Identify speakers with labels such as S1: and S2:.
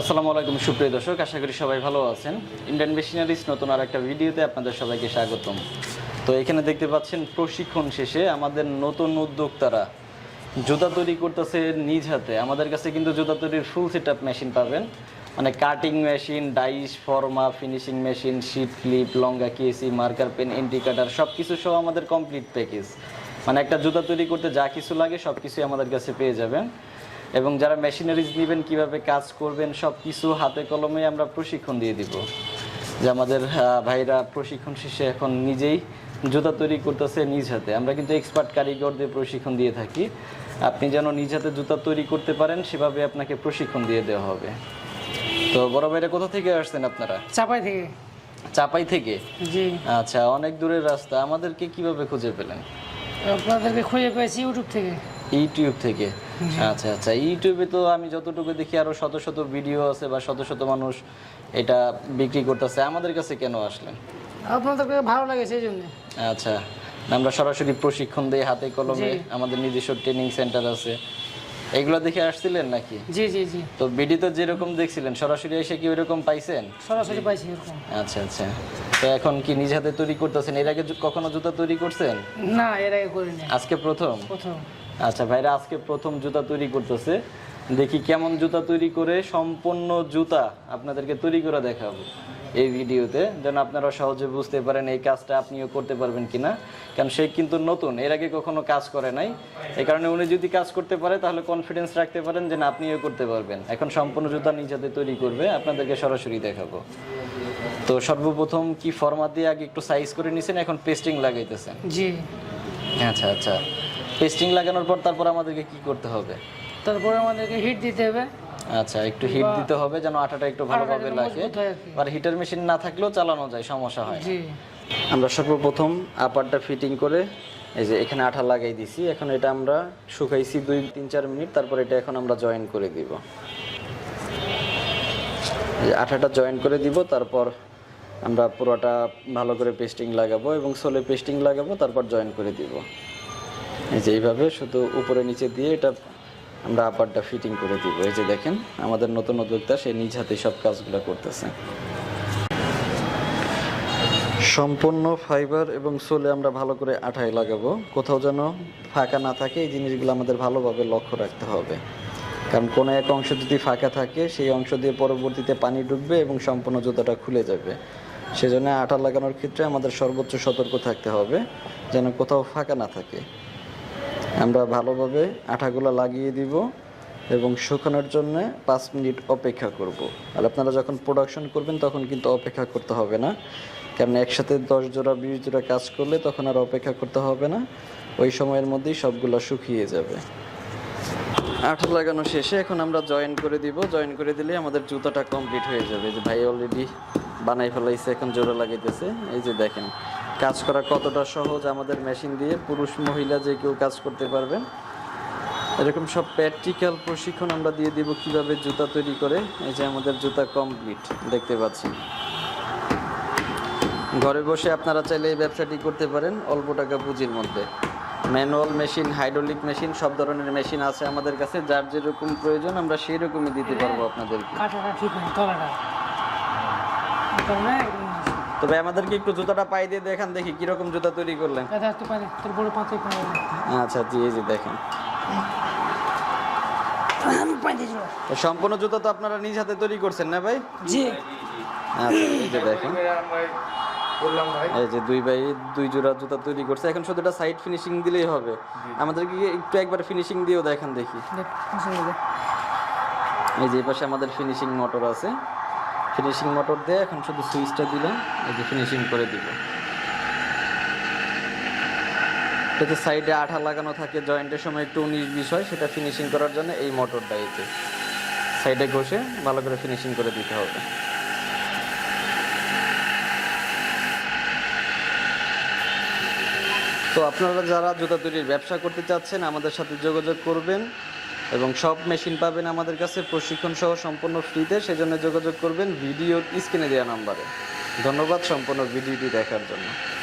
S1: আসসালামু আলাইকুম, সুপ্রিয় দর্শক, আশা করি সবাই ভালো আছেন। ইন্ডিয়ান মেশিনারিজ নতুন আর একটা ভিডিওতে আপনাদের সবাইকে স্বাগতম। তো এখানে দেখতে পাচ্ছেন, প্রশিক্ষণ শেষে আমাদের নতুন উদ্যোক্তারা জুতা তৈরি করতেছে নিজ হাতে। আমাদের কাছে কিন্তু জুতা তৈরির ফুল সেট আপ মেশিন পাবেন। মানে কাটিং মেশিন ডাইস ফর্মা ফিনিশিং মেশিন শিট ক্লিপ লঙ্গা, কেসি মার্কার পেন ইন্ডিকেটার সব কিছু সহ আমাদের কমপ্লিট প্যাকেজ মানে একটা জুতা তৈরি করতে যা কিছু লাগে সব কিছুই আমাদের কাছে পেয়ে যাবেন। এবং যারা মেশিনারিজ নেবেন কীভাবে কাজ করবেন সব কিছু হাতে কলমে আমরা প্রশিক্ষণ দিয়ে দিব। যে আমাদের ভাইরা প্রশিক্ষণ শেষে এখন নিজেই জুতা তৈরি করতেছে নিজ হাতে। আমরা কিন্তু এক্সপার্ট কারিগরদের প্রশিক্ষণ দিয়ে থাকি। আপনি যেন নিজ হাতে জুতা তৈরি করতে পারেন সেভাবে আপনাকে প্রশিক্ষণ দিয়ে দেওয়া হবে। তো বড় ভাইরা কোথা থেকে আসছেন আপনারা?
S2: চাপাই থেকে।
S1: চাপাই থেকে?
S2: জি।
S1: আচ্ছা অনেক দূরের রাস্তা। আমাদেরকে কীভাবে খুঁজে পেলেন?
S2: আপনাদেরকে খুঁজে পেয়েছি ইউটিউব থেকে।
S1: ইউটিউব থেকে? আচ্ছা আচ্ছা। ইউটিউবে তো আমি যতটুকু দেখি আরও শত শত ভিডিও আছে বা শত শত মানুষ এটা বিক্রি করতেছে। আমাদের কাছে কেন আসলেন?
S2: আপনাদেরকে ভালো লাগে সেই জন্য।
S1: আচ্ছা আমরা সরাসরি প্রশিক্ষণ দিই হাতে কলমে। আমাদের নিজস্ব ট্রেনিং সেন্টার আছে। এগুলো দেখে আসছিলেন নাকি?
S2: জি জি জি।
S1: তো বিডি তো যেরকম দেখছিলেন সরাসরি এসে কি ওইরকম পাইছেন?
S2: সরাসরি পাইছি এরকম।
S1: আচ্ছা আচ্ছা। তো এখন কি নিজ হাতে তৈরি করতেছেন? এর আগে কখনো জুতা তৈরি করছেন?
S2: না এর আগে করিনি
S1: আজকে প্রথম?
S2: প্রথম।
S1: আচ্ছা ভাইরা আজকে প্রথম জুতা তৈরি করতেছে। দেখি কেমন জুতা তৈরি করে সম্পূর্ণ জুতা আপনাদেরকে তৈরি করে দেখাবো। এই ভিডিওতে যেন আপনারা সহজে বুঝতে পারেন এই কাজটা আপনিও করতে পারবেন কিনা। কারণ সে কিন্তু নতুন এর আগে কখনো কাজ করে নাই। এই কারণে উনি যদি কাজ করতে পারে তাহলে কনফিডেন্স রাখতে পারেন যে না আপনিও করতে পারবেন। এখন সম্পূর্ণ জুতা নিজেদের তৈরি করবে আপনাদেরকে সরাসরি দেখাবো। তো সর্বপ্রথম কি ফরমাত দিয়ে আগে একটু সাইজ করে নিছেন এখন পেস্টিং লাগাইতেছেন?
S2: জি।
S1: আচ্ছা আচ্ছা। পেস্টিং লাগানোর পর তারপর আমাদেরকে কি করতে হবে?
S2: তারপর আমাদেরকে হিট দিতে হবে।
S1: আচ্ছা একটু হিট দিতে হবে যেন আটাটা একটু ভালোভাবে লাগে।
S2: আর
S1: হিটার মেশিন না থাকলেও চালানো যায় সমস্যা হয় আমরা সর্বপ্রথম আপারটা ফিটিং করে এই যে এখানে আঠা লাগাই দিছি এখন এটা আমরা শুকাইছি দুই তিন চার মিনিট তারপর এটা এখন আমরা জয়েন করে দিব। এই আঠাটা জয়েন করে দিব তারপর আমরা পুরোটা ভালো করে পেস্টিং লাগাবো এবং সোলে পেস্টিং লাগাবো তারপর জয়েন করে দিব। এই যে এইভাবে শুধু উপরে নিচে দিয়ে এটা আমরা আপারটা ফিটিং করে দিব। এই যে দেখেন, আমাদের নতুন উদ্যোক্তা, সে নিজ হাতে সব কাজগুলো করতেছে। সম্পূর্ণ ফাইবার এবং সোলে আমরা ভালো করে আঠায় লাগাবো। কোথাও যেন ফাঁকা না থাকে, এই জিনিসগুলো আমাদের ভালোভাবে লক্ষ্য রাখতে হবে। কারণ কোনো এক অংশ যদি ফাঁকা থাকে, সেই অংশ দিয়ে পরবর্তীতে পানি ঢুকবে এবং সম্পূর্ণ জুতাটা খুলে যাবে। সেজন্য আঠা লাগানোর ক্ষেত্রে আমাদের সর্বোচ্চ সতর্ক থাকতে হবে, যেন কোথাও ফাঁকা না থাকে। আমরা ভালোভাবে আঠাগুলো লাগিয়ে দিব এবং শুকানোর জন্য পাঁচ মিনিট অপেক্ষা করব। আর আপনারা যখন প্রোডাকশন করবেন, তখন কিন্তু অপেক্ষা করতে হবে না। কারণ একসাথে দশ জোড়া, বিশ জোড়া কাজ করলে তখন আর অপেক্ষা করতে হবে না। ওই সময়ের মধ্যেই সবগুলো শুকিয়ে যাবে। আঠা লাগানো শেষে এখন আমরা জয়েন করে দিব। জয়েন করে দিলে আমাদের জুতাটা কমপ্লিট হয়ে যাবে। যে ভাই অলরেডি বানাই ফেলাইছে, এখন জোড়া লাগাইতেছে। এই যে দেখেন কাজ করা কতটা সহজ আমাদের মেশিন দিয়ে পুরুষ মহিলা যে কেউ কাজ করতে পারবেন। এরকম সব প্র্যাকটিক্যাল প্রশিক্ষণ আমরা দিয়ে দিব কীভাবে জুতা তৈরি করে। এই যে আমাদের জুতা কমপ্লিট, দেখতে পাচ্ছি ঘরে বসে আপনারা চাইলে এই ব্যবসাটি করতে পারেন, অল্প টাকা পুঁজির মধ্যে। ম্যানুয়াল মেশিন, হাইড্রোলিক মেশিন, সব ধরনের মেশিন আছে আমাদের কাছে। যার যেরকম প্রয়োজন, আমরা সেই রকমই দিতে পারব আপনাদেরকে। তবে আমাদেরকে একটু জুতাটা পাই দিয়ে দেখান দেখি কীরকম জুতা তৈরি করলেন। আচ্ছা জি যে দেখেন। সম্পূর্ণ জুতা তো আপনারা নিজ হাতে তৈরি করছেন না ভাই?
S2: জি।
S1: আচ্ছা এই যে দেখেন। এই যে দুই ভাই দুই জোড়া জুতা তৈরি করছে। এখন শুধু এটা সাইড ফিনিশিং দিলেই হবে। আমাদেরকে একটু একবার ফিনিশিং দিয়েও দেখান দেখি। এই যে এই পাশে আমাদের ফিনিশিং মোটর আছে। ফিনিশিং মোটর দিয়ে এখন শুধু সুইচটা দিলাম, এই যে ফিনিশিং করে দিব। এটাতে সাইডে আঠা লাগানো থাকে জয়েন্টের সময় একটু উনিশ বিশ হয়, সেটা ফিনিশিং করার জন্য এই মোটরটা এতে সাইডে ঘষে ভালো করে ফিনিশিং করে দিতে হবে। তো আপনারা যারা জুতা তৈরির ব্যবসা করতে চাচ্ছেন, আমাদের সাথে যোগাযোগ করবেন। এবং সব মেশিন পাবেন আমাদের কাছে। প্রশিক্ষণ সহ সম্পূর্ণ ফ্রিতে, সেজন্য যোগাযোগ করবেন ভিডিওর স্ক্রিনে দেওয়া নাম্বারে। ধন্যবাদ সম্পূর্ণ ভিডিওটি দেখার জন্য।